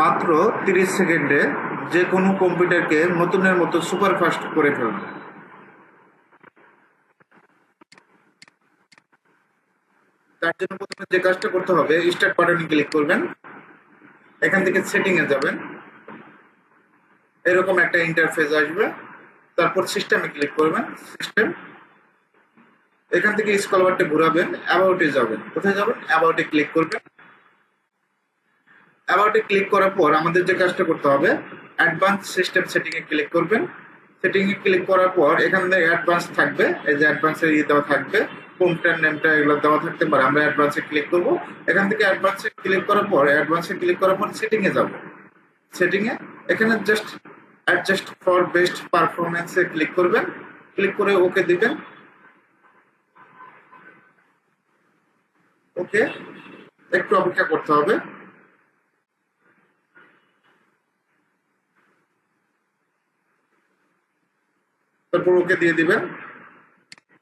মাত্র তিরিশ সেকেন্ডে যে কোনো কম্পিউটারকে নতুনের মতো সুপার ফাস্ট করে ফেলবে। তার জন্য প্রথমে যে কাজটা করতে হবে স্টার্ট বাটনে ক্লিক করবেন। এখান থেকে সেটিং এ যাবেন। এরকম একটা ইন্টারফেস আসবে। তারপর সিস্টেমে ক্লিক করবেন সিস্টেম এখান থেকে স্কল বারটা ঘোরাবেন অ্যাবাউটে যাবেন। কোথায় যাবেন? অ্যাবাউটে ক্লিক করবেন। অ্যাবাউটে ক্লিক করার পর আমাদের যে কাজটা করতে হবে অ্যাডভান্স সিস্টেম সেটিং এ ক্লিক করবেন। সেটিং এ ক্লিক করার পর এখান থেকে অ্যাডভান্স থাকবে, এই যে অ্যাডভান্সের ইয়ে দেওয়া থাকবে কম্পিউটার নেমটা এগুলো দেওয়া থাকতে পারে। আমরা অ্যাডভান্সে ক্লিক করব। এখান থেকে অ্যাডভান্সে ক্লিক করার পর অ্যাডভান্সে ক্লিক করার পর সেটিং এ যাব। সেটিং এ, এখানে জাস্ট অ্যাডজাস্ট ফর বেস্ট পারফরমেন্সে ক্লিক করবেন। ক্লিক করে ওকে দিবেন। ওকে একটু অপেক্ষা করতে হবে। তারপর ওকে দিয়ে দিবেন।